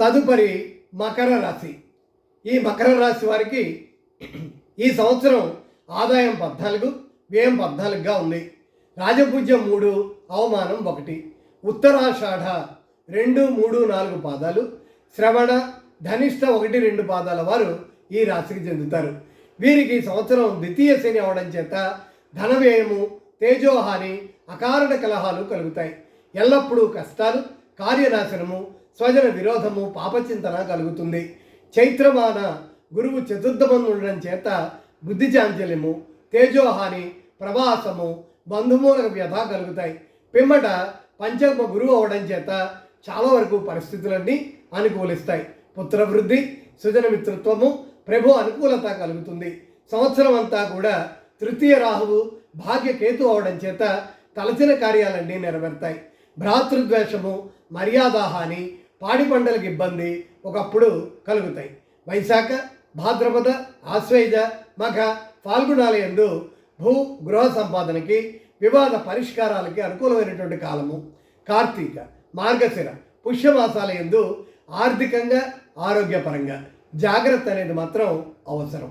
తదుపరి మకర రాశి. ఈ మకర రాశి వారికి ఈ సంవత్సరం ఆదాయం పద్నాలుగు వ్యయం పద్నాలుగుగా ఉంది. రాజపూజ్యం మూడు అవమానం ఒకటి. ఉత్తరాషాఢ రెండు మూడు నాలుగు పాదాలు. శ్రవణ ధనిష్ట ఒకటి రెండు పాదాల వారు ఈ రాశికి చెందుతారు. వీరికి సంవత్సరం ద్వితీయ శని అవడం చేత ధన వ్యయము తేజోహాని అకారణ కలహాలు కలుగుతాయి. ఎల్లప్పుడూ కష్టాలు కార్యనాశనము స్వజన విరోధము పాపచింతన కలుగుతుంది. చైత్రమాన గురువు చతుర్థమందుండడం చేత బుద్ధి చాంచల్యము తేజోహాని ప్రవాసము బంధుమూలక వ్యధ కలుగుతాయి. పిమ్మట పంచమ గురువు అవడం చేత చాలా వరకు పరిస్థితులన్నీ అనుకూలిస్తాయి. పుత్రవృద్ధి సుజన మిత్రత్వము ప్రభు అనుకూలత కలుగుతుంది. సంవత్సరం అంతా కూడా తృతీయ రాహువు భాగ్యకేతు అవడం చేత తలచిన కార్యాలన్నీ నెరవేరుతాయి. భ్రాతృద్వేషము మర్యాదాహాని పాడి పంటలకు ఇబ్బంది ఒకప్పుడు కలుగుతాయి. వైశాఖ భాద్రపద ఆశ్వేజ మఘ ఫాల్గుణాలయందు భూ గృహ సంపాదనకి వివాద పరిష్కారాలకి అనుకూలమైనటువంటి కాలము. కార్తీక మార్గశిర పుష్యమాసాల ఎందు ఆర్థికంగా ఆరోగ్యపరంగా జాగ్రత్త అనేది మాత్రం అవసరం.